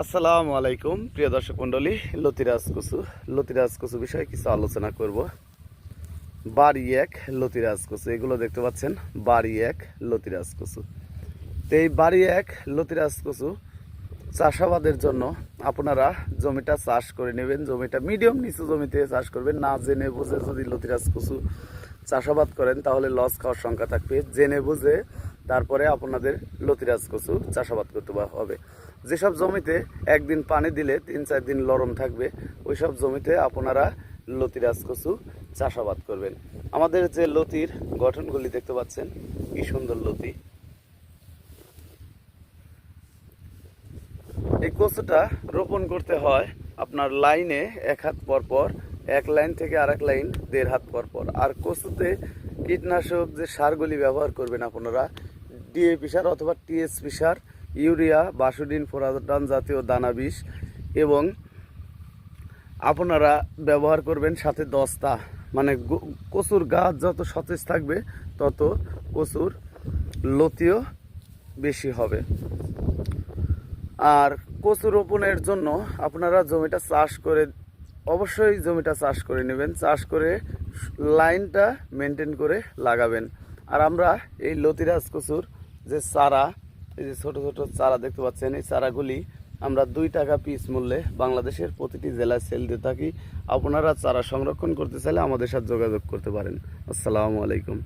আসসালামু আলাইকুম, প্রিয় দর্শক মণ্ডলী, লতিরাজ কচু লতিরাজ কচু বিষয়ে কিছু আলোচনা করব। বাড়ি এক, লতিরাজ কচু এগুলো দেখতে পাচ্ছেন, বাড়ি এক, লতিরাজ কচু তো এই বাড়ি এক, লতিরাজ কচু চাষাবাদের জন্য আপনারা জমিটা চাষ করে নেবেন, জমিটা মিডিয়াম নিচু জমিতে চাষ করবেন। না জেনে বুঝে যদি লতিরাজ কচু চাষাবাদ করেন, তাহলে লস খাওয়ার সংখ্যা থাকবে। জেনে বুঝে তারপরে আপনাদের লতিরাজ কচু চাষাবাদ করতে হবে। যেসব জমিতে একদিন পানি দিলে তিন চার দিন লরম থাকবে ওই সব জমিতে আপনারা লতিরাজ কচু চাষাবাদ করবেন। আমাদের যে লতির গঠনগুলি দেখতে পাচ্ছেন, কি সুন্দর লতি। এই কচুটা রোপণ করতে হয় আপনার লাইনে এক হাত পর পর, এক লাইন থেকে আরেক লাইন দেড় হাত পর পর। আর কচুতে কীটনাশক যে সারগুলি ব্যবহার করবেন আপনারা ডিএপি সার অথবা টিএসপি সার, ইউরিয়া, বাসুডিন ফোরাডান জাতীয় দানা বিষ এবং আপনারা ব্যবহার করবেন সাথে দস্তা। মানে কচুর গাছ যত সতেজ থাকবে, তত কচুর লতিও বেশি হবে। আর কচু রোপণের জন্য আপনারা জমিটা চাষ করে, অবশ্যই জমিটা চাষ করে নেবেন। চাষ করে লাইনটা মেনটেন করে লাগাবেন। আর আমরা এই লতিরাজ কচুর যে চারা, এই যে ছোট ছোট চারা দেখতে পাচ্ছেন, এই চারাগুলি আমরা দুই টাকা পিস মূল্যে বাংলাদেশের প্রতিটি জেলায় সেল দিয়ে থাকি। আপনারা চারা সংরক্ষণ করতে চাইলে আমাদের সাথে যোগাযোগ করতে পারেন। আসসালামু আলাইকুম।